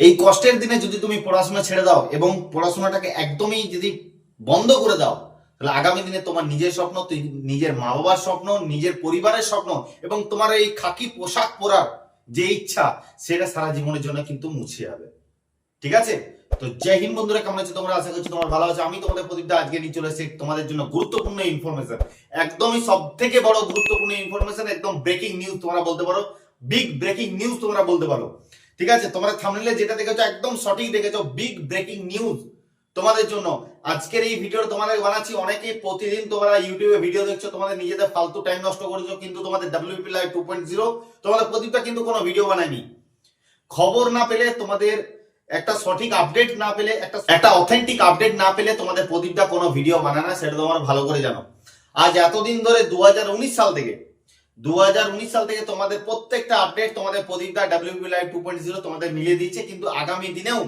এই কষ্টের দিনে যদি তুমি পড়াশোনা ছেড়ে দাও এবং পড়াশোনাটাকে একদমই যদি বন্ধ করে দাও, তাহলে আগামী দিনে তোমার নিজের স্বপ্ন নিজের মা বাবার স্বপ্ন, নিজের পরিবারের স্বপ্ন এবং তোমার এই খাকি পোশাক পরার যে ইচ্ছা, সেটা সারা জীবনের জন্য কিন্তু মুছে যাবে। ঠিক আছে? তো জয় হিন্দ বন্ধুরা, কেমন আছে তোমরা? আশা করছি তোমার ভালো আছে। আমি তোমাদের প্রদীপটা আজকে নিয়ে চলে এসেছি তোমাদের জন্য গুরুত্বপূর্ণ ইনফরমেশন একদমই সব থেকে বড় গুরুত্বপূর্ণ ইনফরমেশন একদম ব্রেকিং নিউজ তোমরা বলতে পারো। বিগ ব্রেকিং নিউজ তোমরা বলতে পারো। ঠিক আছে? তোমরা থামলে যেটা দেখেছ একদম সঠিক দেখেছ। বিগ ব্রেকিং নিউজ তোমাদের জন্য। আজকের এই ভিডিওটা তোমাদের বানাচ্ছি। অনেকেই প্রতিদিন তোমরা ইউটিউবে ভিডিও দেখছ, তোমাদের নিজেদের ফালতু টাইম নষ্ট করেছ, কিন্তু তোমাদের WP live two point zero তোমাদের প্রদীপটা কিন্তু কোনো ভিডিও বানায়নি। খবর না পেলে তোমাদের একটা সঠিক আপডেট না পেলে, একটা একটা অথেন্টিক আপডেট না পেলে তোমাদের প্রদীপটা কোনো ভিডিও বানায় না। সেটা তোমার ভালো করে জানো। আজ এতদিন ধরে দু হাজার উনিশ সাল থেকে দু হাজার উনিশ সাল থেকে তোমাদের প্রত্যেকটা আপডেট তোমাদের প্রদীপদা WP live two point zero তোমাদের মিলিয়ে দিচ্ছে, কিন্তু আগামী দিনেও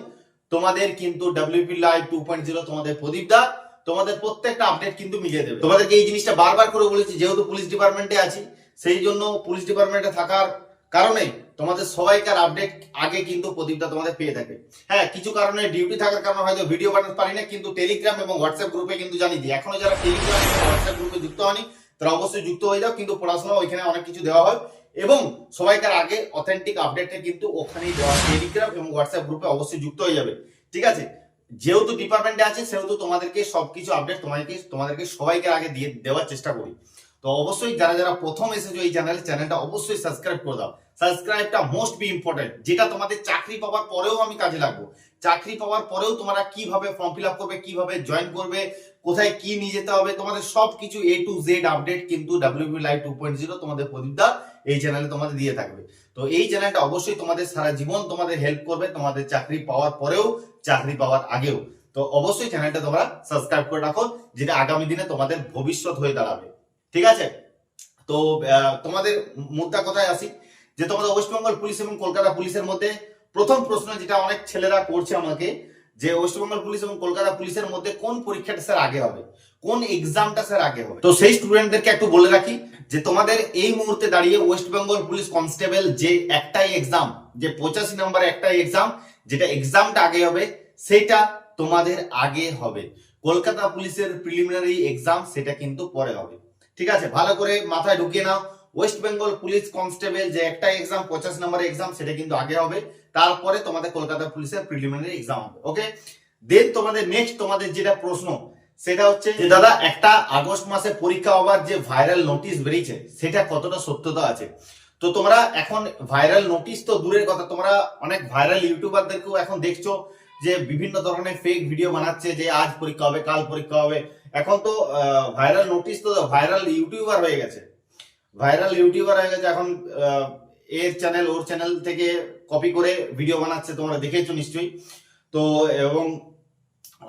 তোমাদের কিন্তু WP live two point zero তোমাদের প্রদীপদা তোমাদের প্রত্যেকটা আপডেট কিন্তু মিলিয়ে দেবে। তোমাদেরকে এই জিনিসটা বারবার করে বলেছি, যেহেতু পুলিশ ডিপার্টমেন্টে আছি, সেই জন্য পুলিশ ডিপার্টমেন্টে থাকার কারণে তোমাদের সবাইকার আপডেট আগে কিন্তু প্রদীপটা তোমাদের পেয়ে থাকে। হ্যাঁ কিছু কারণে ডিউটি থাকার কারণে হয়তো ভিডিও বানাতে পারি না কিন্তু টেলিগ্রাম এবং হোয়াটসঅ্যাপ গ্রুপে কিন্তু জানিয়ে দিই। এখনও যারা টেলিগ্রাম হোয়াটসঅ্যাপ গ্রুপে যুক্ত হয়নি তারা অবশ্যই যুক্ত হয়ে যাও, কিন্তু পড়াশোনা ওইখানে অনেক কিছু দেওয়া হয়। এবং সবাইকার আগে অথেন্টিক আপডেটটা কিন্তু ওখানেই দেওয়া হয়। টেলিগ্রাম এবং হোয়াটসঅ্যাপ গ্রুপে অবশ্যই যুক্ত হয়ে যাবে। ঠিক আছে? যেহেতু ডিপার্টমেন্টে আছে, সেহেতু তোমাদেরকে সবকিছু আপডেট তোমাদেরকে তোমাদেরকে সবাইকে আগে দিয়ে দেওয়ার চেষ্টা করি। তো অবশ্যই যারা যারা প্রথম এসেছ এই চ্যানেল চ্যানেলটা অবশ্যই সাবস্ক্রাইব করে দাও। সাবস্ক্রাইবটা মোস্ট বি ইম্পর্টেন্ট যেটা তোমাদের চাকরি পাওয়ার পরেও আমি কাজে লাগবো। চাকরি পাওয়ার পরেও তোমরা কীভাবে ফর্ম ফিল আপ করবে, কীভাবে জয়েন করবে কোথায় কি নিয়ে যেতে হবে, তোমাদের সব কিছু এ টু জেড আপডেট কিন্তু টু পয়েন্ট জিরো তোমাদের প্রদীপদা এই চ্যানেলে তোমাদের দিয়ে থাকবে। তো এই চ্যানেলটা অবশ্যই তোমাদের সারা জীবন তোমাদের হেল্প করবে, তোমাদের চাকরি পাওয়ার পরেও, চাকরি পাওয়ার আগেও। তো অবশ্যই চ্যানেলটা তোমরা সাবস্ক্রাইব করে রাখো, যেটা আগামী দিনে তোমাদের ভবিষ্যৎ হয়ে দাঁড়াবে। ঠিক আছে? তো তোমাদের মুদ্রা কথায় আসি, যে তোমাদের ওয়েস্ট বেঙ্গল পুলিশ এবং কলকাতা পুলিশের মধ্যে প্রথম প্রশ্ন যেটা অনেক ছেলেরা করছে আমাকে যে ওয়েস্ট বেঙ্গল পুলিশ এবং কলকাতা পুলিশের মধ্যে কোন পরীক্ষাটা স্যার আগে হবে? কোন এক্সামটা স্যার আগে হবে? তো সেই স্টুডেন্টদেরকে একটু বলে রাখি যে তোমাদের এই মুহূর্তে দাঁড়িয়ে ওয়েস্ট বেঙ্গল পুলিশ কনস্টেবল যে একটাই এক্সাম যে পঁচাশি নম্বর একটাই এক্সাম যেটা এক্সামটা আগে হবে, সেটা তোমাদের আগে হবে। কলকাতা পুলিশের প্রিলিমিনারি এক্সাম সেটা কিন্তু পরে হবে। ঠিক আছে? ভালো করে মাথায় ঢুকিয়ে নাও। ওয়েস্ট বেঙ্গল পুলিশ কনস্টেবল যে একটা এক্সাম পঞ্চাশ নম্বরের এক্সাম সেটা কিন্তু আগে হবে। তারপরে তোমাদের কলকাতা পুলিশের প্রিলিমিনারি এক্সাম হবে ওকে দেন তোমাদের নেক্সট তোমাদের যেটা প্রশ্ন, সেটা হচ্ছে যে, দাদা, একটা আগস্ট মাসে পরীক্ষা হবার যে ভাইরাল নোটিশ বেরিয়েছে, সেটা কতটা সত্যতা আছে? তো তোমরা এখন ভাইরাল নোটিশ তো দূরের কথা, তোমরা অনেক ভাইরাল ইউটিউবারদেরকেও এখন দেখছ যে বিভিন্ন ধরনের ফেক ভিডিও বানাচ্ছে যে আজ পরীক্ষা হবে, কাল পরীক্ষা হবে। এখন তো ভাইরাল নোটিশ তো ভাইরাল ইউটিউবার হয়ে গেছে। ভাইরাল ইউটিউবার হয়ে গেছে এখন এর চ্যানেল ওর চ্যানেল থেকে কপি করে ভিডিও বানাচ্ছে, তোমরা দেখেছ নিশ্চয়ই। তো, এবং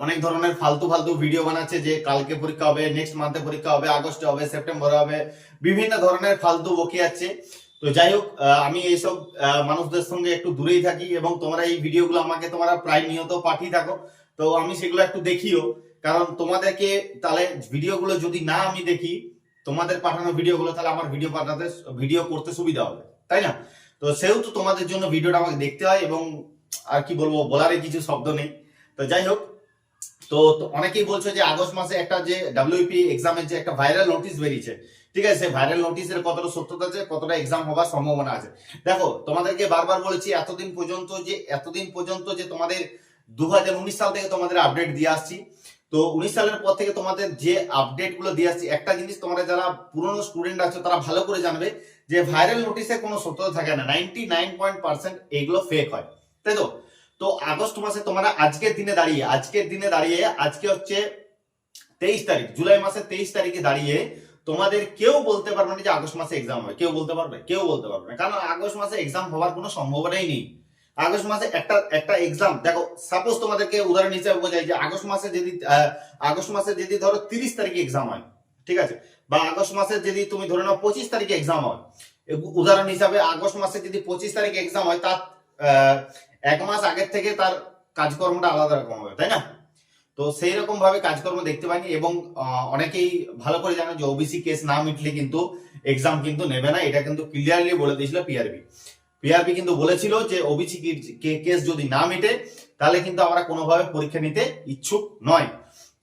অনেক ধরনের ফালতু ফালতু ভিডিও বানাচ্ছে যে কালকে পরীক্ষা হবে নেক্সট মান্থে পরীক্ষা হবে, আগস্টে হবে, সেপ্টেম্বরে হবে, বিভিন্ন ধরনের ফালতু বকে যাচ্ছে তো যাই হোক আমি এইসব মানুষদের সঙ্গে একটু দূরেই থাকি এবং তোমরা এই ভিডিওগুলো আমাকে তোমরা প্রায় নিয়ত পাঠিয়ে থাকো। তো আমি সেগুলো একটু দেখিও, কারণ তোমাদেরকে তাহলে ভিডিওগুলো যদি না আমি দেখি তোমাদের পাঠানো ভিডিওগুলো তাহলে আমার ভিডিও পাঠাতে, ভিডিও করতে সুবিধা হবে, তাই না? তো সেহেতু তোমাদের জন্য ভিডিওটা আমাকে দেখতে হয় এবং আর কি বলব, বলারই কিছু শব্দ নেই। তো যাই হোক, তো অনেকেই বলছো যে আগস্ট মাসে একটা যে ডাব্লিউপি এক্সামের যে একটা ভাইরাল নোটিশ বেরিয়েছে, ঠিক আছে? ভাইরাল নোটিশের কতটা সত্যতা আছে, কতটা এক্সাম হবার সম্ভাবনা আছে? দেখো, তোমাদেরকে বারবার বলেছি, এতদিন পর্যন্ত যে, এতদিন পর্যন্ত যে তোমাদের দু হাজার উনিশ সাল থেকে তোমাদের আপডেট দিয়ে আসছি তো উনিশ সালের পর থেকে তোমাদের যে আপডেটগুলো দিয়ে আসছি, একটা জিনিস তোমরা যারা পুরনো স্টুডেন্ট আছো, তারা ভালো করে জানবে যে ভাইরাল নোটিশে কোনো সত্যতা থাকে না। নাইনটি নাইন পয়েন্ট পার্সেন্ট এগুলো ফেক হয়। তাই তো? তো আগস্ট মাসে তোমরা আজকের দিনে দাঁড়িয়ে, আজকের দিনে দাঁড়িয়ে, আজকে হচ্ছে তেইশ তারিখ, জুলাই মাসের তেইশ তারিখে দাঁড়িয়ে তোমাদের কেউ বলতে পারবে না যে আগস্ট মাসে এক্সাম হবে কেউ বলতে পারবে? কেউ বলতে পারবে না। কারণ আগস্ট মাসে এক্সাম হওয়ার কোনো সম্ভাবনাই নেই। আগস্ট মাসে একটা একটা এক্সাম দেখো সাপোজ তোমাদেরকে উদাহরণ হিসেবে বোঝাই যে আগস্ট মাসে যদি আগস্ট মাসে যদি ধরো তিরিশ তারিখে এক্সাম হয়, ঠিক আছে? বা আগস্ট মাসে যদি তুমি ধরে নাও পঁচিশ তারিখে এক্সাম হয় উদাহরণ হিসাবে আগস্ট মাসে যদি পঁচিশ তারিখে এক্সাম হয়, তার এক মাস আগের থেকে তার কাজকর্মটা আলাদা রকম হবে, তাই না? তো সেই রকম ভাবে কাজকর্ম দেখতে পাইনি এবং অনেকেই ভালো করে জানো যে ওবিসি কেস না মিটলে কিন্তু এক্সাম কিন্তু নেবে না, এটা কিন্তু ক্লিয়ারলি বলে দিয়েছিল পিআরবি পিআরবি কিন্তু বলেছিল যে ওবিসি কেস যদি না মেটে, তাহলে কিন্তু আমরা কোনোভাবে পরীক্ষা নিতে ইচ্ছুক নয়।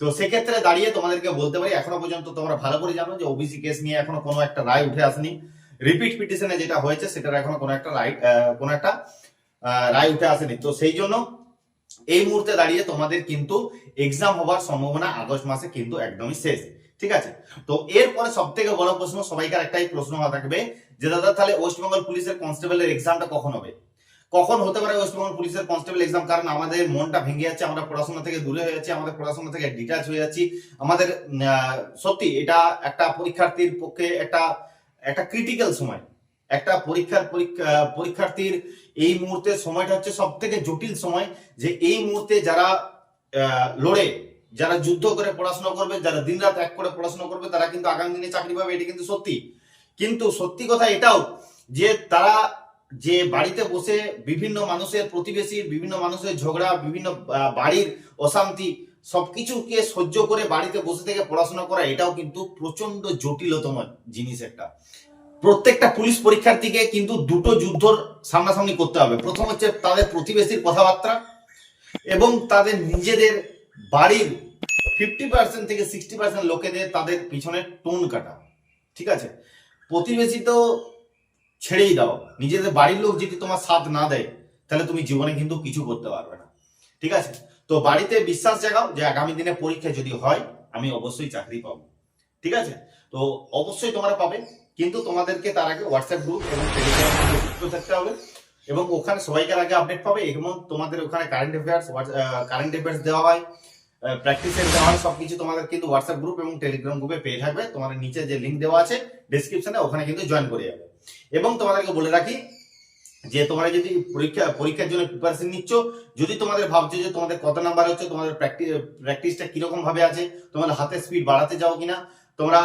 তো সেক্ষেত্রে দাঁড়িয়ে তোমাদেরকে বলতে পারি, এখনও পর্যন্ত তোমরা ভালো করে জানো যে ওবিসি কেস নিয়ে এখনও কোনো একটা রায় উঠে আসেনি। রিপিট পিটিশনে যেটা হয়েছে, সেটার এখনও কোনো একটা রায় কোনো একটা রায় উঠে আসেনি। তো সেই জন্য এই মুহূর্তে দাঁড়িয়ে তোমাদের কিন্তু এক্সাম হওয়ার সম্ভাবনা আগস্ট মাসে কিন্তু একদমই শেষ। ঠিক আছে? তো এরপরে সব থেকে বড় প্রশ্ন, সবাইকার একটাই প্রশ্ন থাকবে যে দাদা, তাহলে ওয়েস্ট বেঙ্গল পুলিশের কনস্টেবলের এক্সামটা কখন হবে? কখন হতে পারে ওয়েস্ট বেঙ্গল পুলিশের কনস্টেবল এক্সাম কারণ আমাদের মনটা ভেঙে যাচ্ছে, আমরা পড়াশোনা থেকে দূরে হয়ে যাচ্ছি, আমাদের পড়াশোনা থেকে ডিটাচ হয়ে যাচ্ছি। আমাদের সত্যি এটা একটা পরীক্ষার্থীর পক্ষে একটা একটা ক্রিটিক্যাল সময়। একটা পরীক্ষার পরীক্ষা, পরীক্ষার্থীর এই মুহূর্তে সময়টা হচ্ছে সব থেকে জটিল সময় যে এই মুহূর্তে যারা লড়ে, যারা যুদ্ধ করে পড়াশোনা করবে, যারা দিনরাত এক করে পড়াশোনা করবে, তারা কিন্তু আগামী দিনে চাকরি পাবে, এটা কিন্তু সত্যি। কিন্তু সত্যি কথা এটাও যে তারা যে বাড়িতে বসে বিভিন্ন মানুষের প্রতিবেশী, বিভিন্ন মানুষের ঝগড়া, বিভিন্ন বাড়ির অশান্তি সবকিছুকে সহ্য করে বাড়িতে বসে থেকে পড়াশোনা করা, এটাও কিন্তু প্রচণ্ড জটিলতম জিনিস একটা। প্রত্যেকটা পুলিশ পরীক্ষার্থীকে কিন্তু দুটো যুদ্ধর সামনাসামনি করতে হবে। প্রথম হচ্ছে তাদের প্রতিবেশীর কথাবার্তা এবং তাদের নিজেদের বাড়ির ফিফটি পার্সেন্ট থেকে সিক্সটি পার্সেন্ট লোকেদের তাদের পিছনে টোন কাটা। ঠিক আছে? প্রতিবেশী তো ছেড়েই দাও। নিজেদের বাড়ির লোক যদি তোমার সাথ না দেয়, তাহলে তুমি জীবনে কিন্তু কিছু করতে পারবে না। ঠিক আছে? তো বাড়িতে বিশ্বাস জাগাও যে আগামী দিনে পরীক্ষা যদি হয়, আমি অবশ্যই চাকরি পাবো। ঠিক আছে? তো অবশ্যই তোমরা পাবে। কিন্তু তোমাদেরকে তার আগে হোয়াটসঅ্যাপ গ্রুপ এবং টেলিগ্রাম যুক্ত থাকতে হবে এবং ওখানে সবাইকার আগে আপডেট পাবে এবং তোমাদের ওখানে কারেন্ট অ্যাফেয়ার্স কারেন্ট অ্যাফেয়ার্স দেওয়া হয়। প্র্যাকটিসের দেওয়া হয়, সবকিছু তোমাদের কিন্তু হোয়াটসঅ্যাপ গ্রুপ এবং টেলিগ্রাম গ্রুপে পেয়ে থাকবে। তোমাদের নিচে যে লিঙ্ক দেওয়া আছে ডিসক্রিপশনে ওখানে কিন্তু জয়েন করে যাবে। এবং তোমাদেরকে বলে রাখি যে, তোমরা যদি পরীক্ষা, পরীক্ষার জন্য প্রিপারেশন নিচ্ছ, যদি তোমাদের ভাবছ যে তোমাদের কত নাম্বার হচ্ছে, তোমাদের প্র্যাকটিসটা কীরকম ভাবে আছে, তোমাদের হাতের স্পিড বাড়াতে যাও কিনা, তোমরা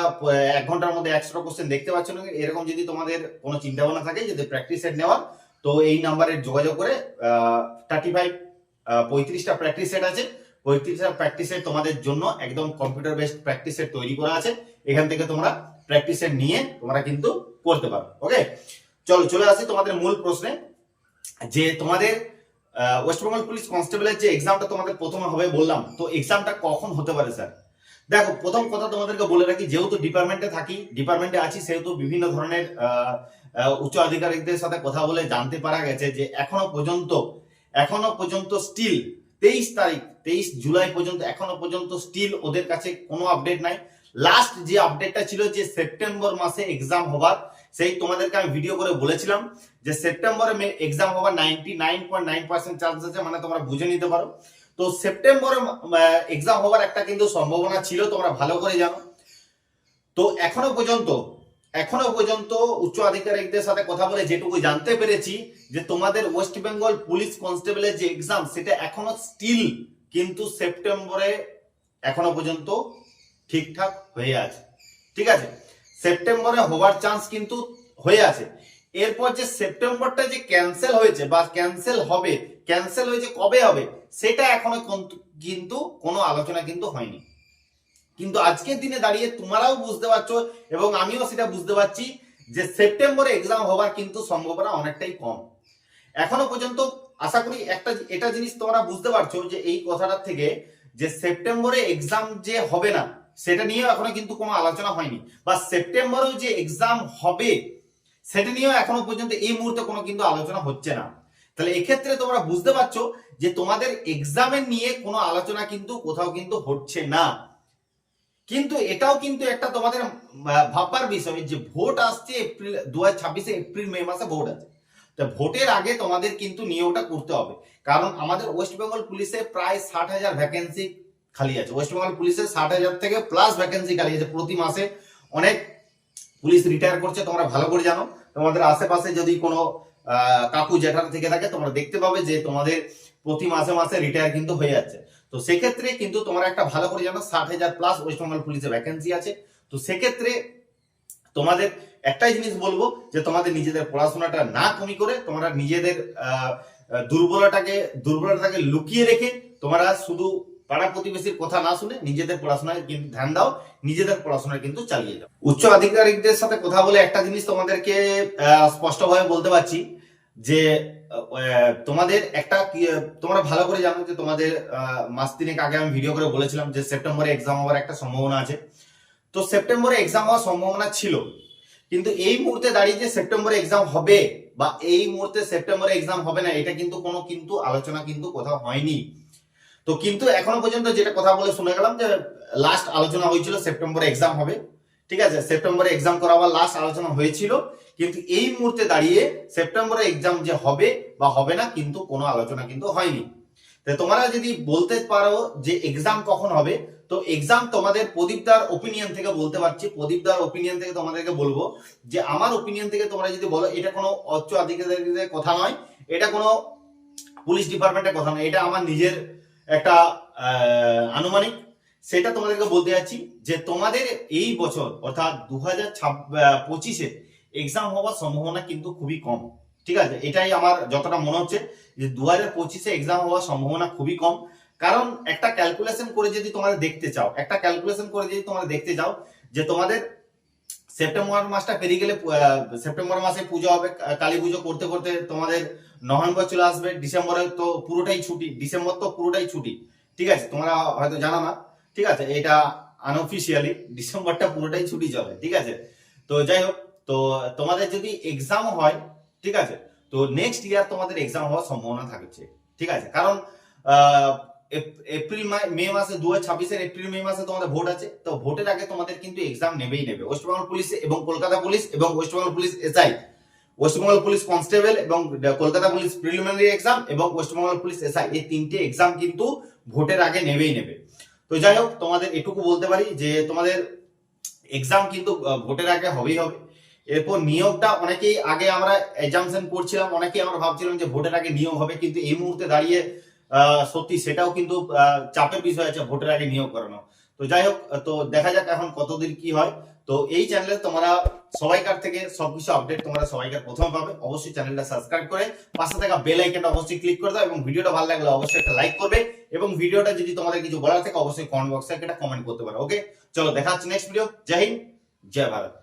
এক ঘণ্টার মধ্যে একশোটা কোশ্চেন দেখতে পাচ্ছ না, এরকম যদি তোমাদের কোনো চিন্তা ভাবনা থাকে যদি প্র্যাকটিস সেট নেওয়ার, তো এই নাম্বারে যোগাযোগ করে থার্টি ফাইভ পঁয়ত্রিশটা প্র্যাকটিস সেট আছে। পঁয়ত্রিশটা প্র্যাকটিস তোমাদের জন্য একদম কম্পিউটার বেসড প্র্যাকটিস সেট তৈরি করা আছে। এখান থেকে তোমরা প্র্যাকটিস সেট নিয়ে তোমরা কিন্তু করতে পারো ওকে চলো, চলে আসি তোমাদের মূল প্রশ্নে। যে তোমাদের ওয়েস্ট বেঙ্গল পুলিশ কনস্টেবলের যে এক্সামটা তোমাদের প্রথমে হবে বললাম, তো এক্সামটা কখন হতে পারে স্যার দেখো, প্রথম কথা তোমাদেরকে বলে রাখি, যেহেতু ডিপার্টমেন্টে থাকি ডিপার্টমেন্টে আছি, সেহেতু বিভিন্ন ধরনের উচ্চ আধিকারিকদের সাথে কথা বলে জানতে পারা গেছে যে এখনও পর্যন্ত এখনও পর্যন্ত স্টিল তেইশ তারিখ, তেইশ জুলাই পর্যন্ত, এখনও পর্যন্ত স্টিল ওদের কাছে কোনো আপডেট নাই। লাস্ট যে আপডেটটা ছিল যে সেপ্টেম্বর মাসে এক্সাম হবার, সেই তোমাদেরকে আমি ভিডিও করে বলেছিলাম যে সেপ্টেম্বরে এক্সাম হবার ninety nine point nine percent chance আছে মানে তোমরা বুঝে নিতে পারো। তো সেপ্টেম্বরে এক্সাম হবার একটা কিন্তু সম্ভাবনা ছিল, তোমরা ভালো করে জানো। তো এখনও পর্যন্ত এখনও পর্যন্ত উচ্চ আধিকারিকদের সাথে কথা বলে যেটুকু জানতে পেরেছি যে তোমাদের ওয়েস্ট বেঙ্গল পুলিশ কনস্টেবলের যে এক্সাম সেটা এখনও স্টিল কিন্তু সেপ্টেম্বরে এখনও পর্যন্ত ঠিকঠাক হয়ে আছে। ঠিক আছে? সেপ্টেম্বরে হওয়ার চান্স কিন্তু হয়ে আছে। এরপর যে সেপ্টেম্বরটা যে ক্যান্সেল হয়েছে বা ক্যান্সেল হবে ক্যান্সেল হয়েছে কবে হবে, সেটা এখনও কিন্তু কোনো আলোচনা কিন্তু হয়নি। কিন্তু আজকের দিনে দাঁড়িয়ে তোমরাও বুঝতে পারছ এবং আমিও সেটা বুঝতে পারছি যে সেপ্টেম্বরে এক্সাম হবার কিন্তু সম্ভাবনা অনেকটাই কম। এখনও পর্যন্ত আশা করি একটা এটা জিনিস তোমরা বুঝতে পারছ যে এই কথাটার থেকে যে সেপ্টেম্বরে এক্সাম যে হবে না, সেটা নিয়েও এখনও কিন্তু কোনো আলোচনা হয়নি। বা সেপ্টেম্বরেও যে এক্সাম হবে, সেটা নিয়েও এখনও পর্যন্ত এই মুহূর্তে কোনো কিন্তু আলোচনা হচ্ছে না। তাহলে এক্ষেত্রে তোমরা বুঝতে পারছ যে তোমাদের এক্সামের নিয়ে কোনো আলোচনা কিন্তু কোথাও কিন্তু হচ্ছে না। কিন্তু এটাও কিন্তু একটা তোমাদের ভাববার বিষয় যে ভোট আসছে এপ্রিল, দু হাজার ছাব্বিশে এপ্রিল, মে মাসে ভোট আছে। তো ভোটের আগে তোমাদের কিন্তু নিয়োগটা করতে হবে। কারণ আমাদের ওয়েস্ট বেঙ্গল পুলিশে প্রায় ষাট হাজার ভ্যাকেন্সি খালি আছে। ওয়েস্ট বেঙ্গল পুলিশে ষাট হাজার থেকে প্লাস ভ্যাকেন্সি খালি আছে প্রতি মাসে। অনেক পুলিশ রিটায়ার করছে, তোমরা ভালো করে জানো। তোমাদের আশেপাশে যদি কোনো কাকু জেঠার থেকে থাকে, তোমরা দেখতে পাবে যে তোমাদের প্রতি মাসে মাসে রিটায়ার কিন্তু হয়ে যাচ্ছে। তো সেক্ষেত্রে কিন্তু তোমরা একটা ভালো করে জানো, ষাট হাজার প্লাস ওয়েস্ট বেঙ্গল পুলিশে ভ্যাকেন্সি আছে। তো সেক্ষেত্রে তোমাদের একটাই জিনিস বলব যে, তোমাদের নিজেদের পড়াশোনাটা না কমি করে, তোমরা নিজেদের দুর্বলতাকে দুর্বলতাকে লুকিয়ে রেখে তোমরা শুধু পাড়া প্রতিবেশীর কথা না শুনে নিজেদের পড়াশোনায় কিন্তু ধ্যান দাও, নিজেদের পড়াশোনা কিন্তু চালিয়ে যাও। উচ্চ আধিকারিকদের সাথে কথা বলে একটা জিনিস তোমাদেরকে স্পষ্টভাবে বলতে পারছি। যে তোমাদের একটা তোমরা ভালো করে জানো যে তোমাদের মাস তিনেক আগে আমি ভিডিও করে বলেছিলাম যে সেপ্টেম্বরে এক্সাম হওয়ার একটা সম্ভাবনা আছে। তো সেপ্টেম্বরে এক্সাম হওয়ার সম্ভাবনা ছিল। কিন্তু এই মুহূর্তে দাঁড়িয়ে যে সেপ্টেম্বরে এক্সাম হবে বা এই মুহূর্তে সেপ্টেম্বরে এক্সাম হবে না, এটা কিন্তু কোনো কিন্তু আলোচনা কিন্তু কোথাও হয়নি। তো কিন্তু এখনও পর্যন্ত যেটা কথা বলে শুনে গেলাম যে লাস্ট আলোচনা হয়েছিল সেপ্টেম্বরে এক্সাম হবে। ঠিক আছে, সেপ্টেম্বরে এক্সাম করাবার লাস্ট আলোচনা হয়েছিল। কিন্তু এই মুহূর্তে দাঁড়িয়ে সেপ্টেম্বরে এক্সাম যে হবে বা হবে না কিন্তু কোনো আলোচনা কিন্তু হয়নি। তো তোমরা যদি বলতে পারো যে এক্সাম কখন হবে, তো এক্সাম তোমাদের প্রদীপদার ওপিনিয়ন থেকে বলতে পারছি। প্রদীপদার ওপিনিয়ন থেকে তোমাদেরকে বলব যে আমার ওপিনিয়ন থেকে তোমরা যদি বলো, এটা কোনো উচ্চ আধিকারিকদের কথা নয়, এটা কোনো পুলিশ ডিপার্টমেন্টের কথা নয়, এটা আমার নিজের একটা আনুমানিক। সেটা তোমাদেরকে বলতে যাচ্ছি যে তোমাদের এই বছর, অর্থাৎ দু হাজার পঁচিশে এক্সাম হওয়ার সম্ভাবনা কিন্তু খুবই কম। ঠিক আছে? এটাই আমার যতটা মনে হচ্ছে যে দু হাজার পঁচিশে এক্সাম হওয়ার সম্ভাবনা খুবই কম। কারণ একটা ক্যালকুলেশন করে যদি তোমরা দেখতে চাও, একটা ক্যালকুলেশন করে যদি তোমরা দেখতে চাও যে তোমাদের সেপ্টেম্বর মাসটা পেরিয়ে গেলে সেপ্টেম্বর মাসে পুজো হবে, কালী পুজো করতে করতে তোমাদের নভেম্বর চলে আসবে ডিসেম্বরে তো পুরোটাই ছুটি ডিসেম্বর তো পুরোটাই ছুটি। ঠিক আছে? তোমরা হয়তো জানো না। ঠিক আছে? এটা আনঅফিসিয়ালি ডিসেম্বরটা পুরোটাই ছুটি চলে। ঠিক আছে? তো যাই হোক তো তোমাদের যদি এক্সাম হয়, ঠিক আছে? তো নেক্সট ইয়ার তোমাদের এক্সাম হওয়ার সম্ভাবনা থাকছে, ঠিক আছে? কারণ এপ্রিল মা- মাসে দু হাজার এপ্রিল মে মাসে তোমাদের ভোট আছে। তো ভোটের আগে তোমাদের কিন্তু এক্সাম নেবেই নেবে। ওয়েস্ট বেঙ্গল পুলিশ এবং কলকাতা পুলিশ এবং West Bengal police SI West Bengal police constable এবং কলকাতা পুলিশ প্রিলিমিনারি এক্সাম এবং ওয়েস্ট বেঙ্গল পুলিশ এসআই এই তিনটে এক্সাম কিন্তু ভোটের আগে নেবেই নেবে। তো যাই হোক, তোমাদের এটুকু বলতে পারি যে তোমাদের এক্সাম কিন্তু ভোটের আগে হবেই হবে। এরপর নিয়োগটা অনেকেই আগে আমরা এক্সামশন করছিলাম, অনেকেই আমরা ভাবছিলাম যে ভোটের আগে নিয়োগ হবে, কিন্তু এই মুহূর্তে দাঁড়িয়ে সত্যি সেটাও কিন্তু চাপের বিষয় আছে ভোটের আগে নিয়োগ করানো। তো যাই হোক, তো দেখা যাক এখন কতদিন কি হয়। তো এই চ্যানেলে তোমরা সবাইকার থেকে সবকিছু আপডেট তোমরা সবাইকার প্রথম পাবে। অবশ্যই চ্যানেলটা সাবস্ক্রাইব করে পাশে থাকা বেল আইকনটা অবশ্যই ক্লিক করে দাও এবং ভিডিওটা ভালো লাগলে অবশ্যই একটা লাইক করবে এবং ভিডিওটা যদি তোমাদের কিছু বলার থাকে, অবশ্যই কমেন্ট বক্সে একটা কমেন্ট করতে পারো ওকে চলো, দেখা হচ্ছে নেক্সট ভিডিও জয় হিন্দ, জয় ভারত।